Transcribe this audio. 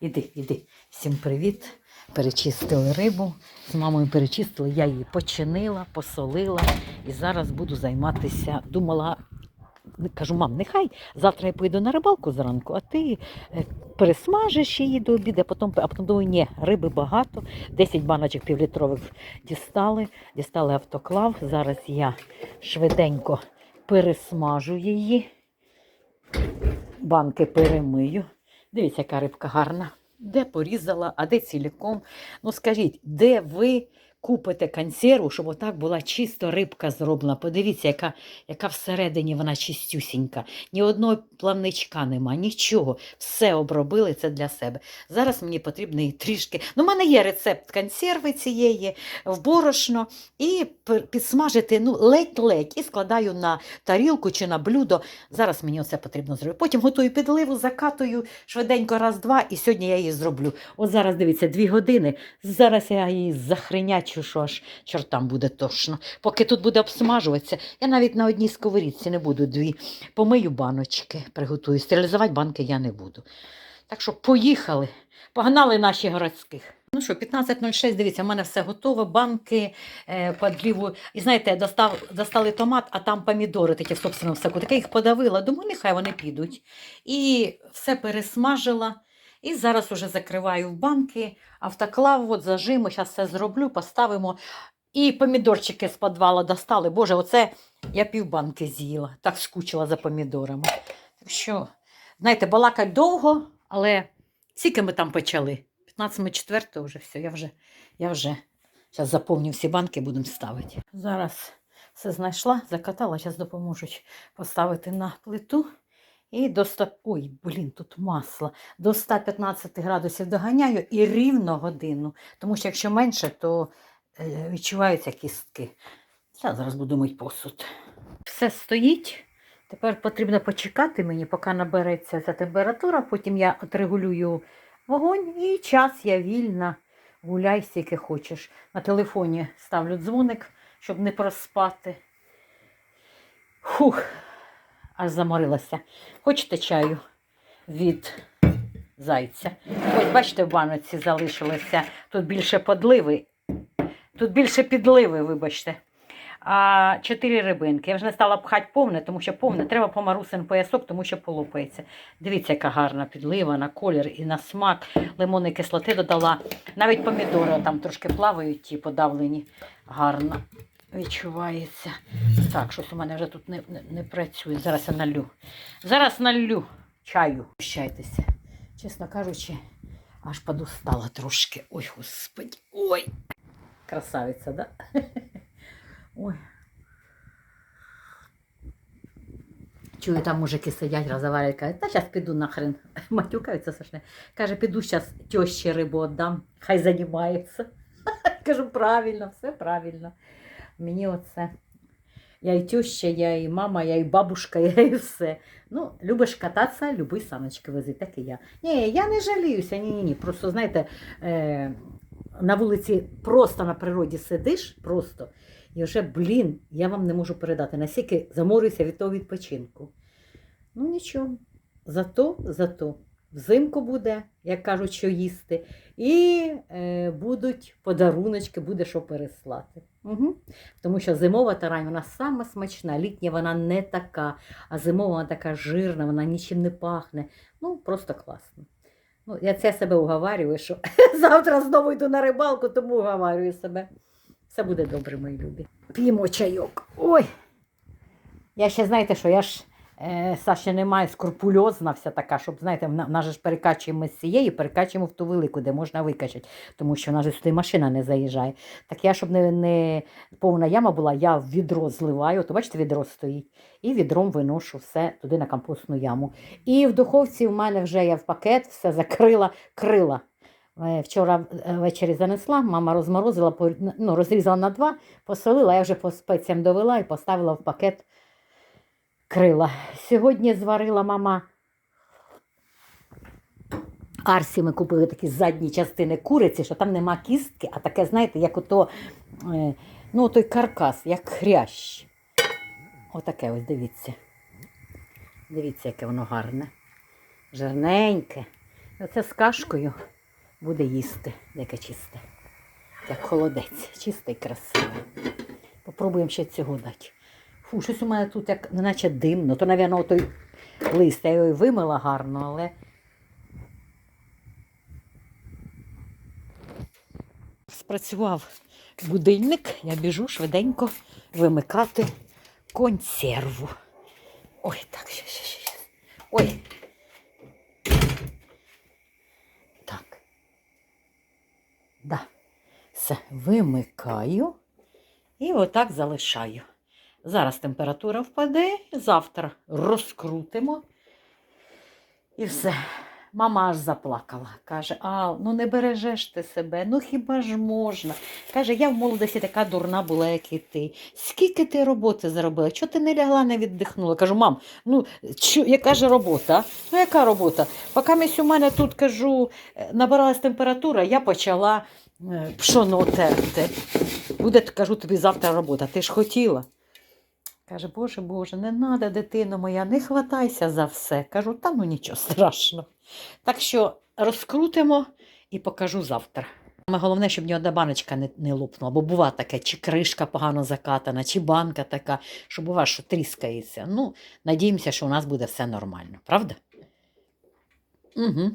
Іди, іди. Всім привіт. Перечистили рибу. З мамою перечистили, я її починила, посолила і зараз буду займатися. Думала, кажу, мам, нехай завтра я поїду на рибалку зранку, а ти е, пересмажиш її до обіду, а потім, а потім думаю, ні, риби багато. 10 баночок півлітрових дістали, дістали автоклав. Зараз я швиденько пересмажу її, банки перемию. Дивіться, яка рибка гарна. Де порізала, а де ціліком. Ну скажіть, де ви купите консерву, щоб отак була чисто рибка зроблена? Подивіться, яка, яка всередині вона чистюсінька. Ні одного плавничка нема, нічого. Все обробили це для себе. Зараз мені потрібно і трішки. Ну, в мене є рецепт консерви цієї в борошно і підсмажити ну, ледь-ледь і складаю на тарілку чи на блюдо. Зараз мені оце потрібно зробити. Потім готую підливу, закатую швиденько раз-два, і сьогодні я її зроблю. От зараз дивіться, дві години. Зараз я її захринячу, що аж чортам буде тошно. Поки тут буде обсмажуватися, я навіть на одній сковорідці не буду дві. Помию баночки, приготую. Стерилізувати банки я не буду. Так що поїхали. Погнали наші городських. Ну що, 15.06, дивіться, в мене все готове, банки, е, подліву. І знаєте, достав, достали томат, а там помідори такі в собственному соку. Таке їх подавила, думаю, нехай вони підуть. І все пересмажила. І зараз уже закриваю в банки, автоклав, от зажиму, зараз все зроблю, поставимо. І помідорчики з підвала достали. Боже, оце я півбанки з'їла. Так скучила за помідорами. Так що, знаєте, балакать довго, але скільки ми там почали? 15 ми 4 вже все, я вже, я вже зараз заповню всі банки, будемо ставити. Зараз все знайшла, закатала, зараз допоможуть поставити на плиту. І до 100... Ой, блін, тут масло. До 115 градусів доганяю і рівно годину. Тому що якщо менше, то е, відчуваються кістки. Я зараз буду мити посуд. Все стоїть. Тепер потрібно почекати мені, поки набереться ця температура. Потім я отрегулюю вогонь і час я вільна. Гуляй скільки хочеш. На телефоні ставлю дзвоник, щоб не проспати. Фух, аж заморилася. Хочете чаю від зайця? Ось бачите, в баноці залишилося. Тут більше подливи. Тут більше підливи, вибачте. А чотири рибинки. Я вже не стала пхати повне, тому що повне треба по марусин поясок, тому що полопається. Дивіться, яка гарна підлива на колір і на смак. Лимонної кислоти додала. Навіть помідори там трошки плавають, ті подавлені. Гарно відчувається. Так, щось у мене вже тут не, не, не працює. Зараз я налю. Зараз налю чаю. Прощайтеся. Чесно кажучи, аж подустала трошки. Ой, господи. Ой. Красавиця, да? Ой. Чую, там мужики сидять, розговорюють, кажуть, та зараз піду нахрен. Матюкаються страшне. Каже, піду зараз тещі рибу віддам, хай займається. Кажу, правильно, все правильно. Мені оце. Я і теща, я і мама, я і бабушка, я і все. Ну, любиш кататися, люби саночки вези, так і я. Ні, я не жаліюся, ні, ні. Просто знаєте, е, на вулиці просто на природі сидиш, просто. І вже, блін, я вам не можу передати, наскільки заморююся від того відпочинку. Ну нічого. Зато, зато взимку буде, як кажуть, що їсти, і е, будуть подаруночки, буде що переслати. Угу. Тому що зимова тарань, вона сама смачна, літня вона не така, а зимова вона така жирна, вона нічим не пахне. Ну, просто класно. Ну, я це себе уговарюю, що завтра знову йду на рибалку, тому уговарюю себе. Все буде добре, мої любі. П'ємо чайок. Ой. Я ще, знаєте що, я ж е, Саші немає скрупульозна вся така, щоб, знаєте, вона, вона ж перекачуємо з цієї, перекачуємо в ту велику, де можна викачати, тому що вона ж сюди машина не заїжджає. Так я, щоб не, не повна яма була, я в відро зливаю, то бачите, відро стоїть, і відром виношу все туди на компостну яму. І в духовці в мене вже я в пакет все закрила, крила. Е, Вчора е, ввечері занесла, мама розморозила, ну, розрізала на два, посолила, я вже по спеціям довела і поставила в пакет крила. Сьогодні зварила мама. Арсі ми купили такі задні частини куриці, що там нема кістки, а таке, знаєте, як ото, е, ну, той каркас, як хрящ. Отаке ось дивіться. Дивіться, яке воно гарне. Жирненьке. Оце з кашкою буде їсти, яке чисте. Як холодець, чистий, красивий. Попробуємо ще цього дати. Фу, щось у мене тут як наче димно. То, мабуть, той лист, я його і вимила гарно, але. Спрацював будильник, я біжу швиденько вимикати консерву. Ой, так, ще, ще. ще. Ой. Так. Да. Все, вимикаю і отак залишаю. Зараз температура впаде, завтра розкрутимо. І все. Мама аж заплакала. Каже, а ну не бережеш ти себе, ну хіба ж можна? Каже, я в молодості така дурна була, як і ти. Скільки ти роботи заробила? Чого ти не лягла, не віддихнула? Кажу, мам, ну чо, яка ж робота? Ну яка робота? Поки мись у мене тут кажу, е, набиралась температура, я почала е, пшоно терти. Буде, кажу, тобі завтра робота. Ти ж хотіла. Каже, Боже, Боже, не треба, дитино моя, не хватайся за все. Кажу, та ну нічого страшного. Так що розкрутимо і покажу завтра. Головне, щоб ні одна баночка не, не лопнула, бо бува таке, чи кришка погано закатана, чи банка така, що бува, що тріскається. Ну, надіємося, що у нас буде все нормально, правда? Угу.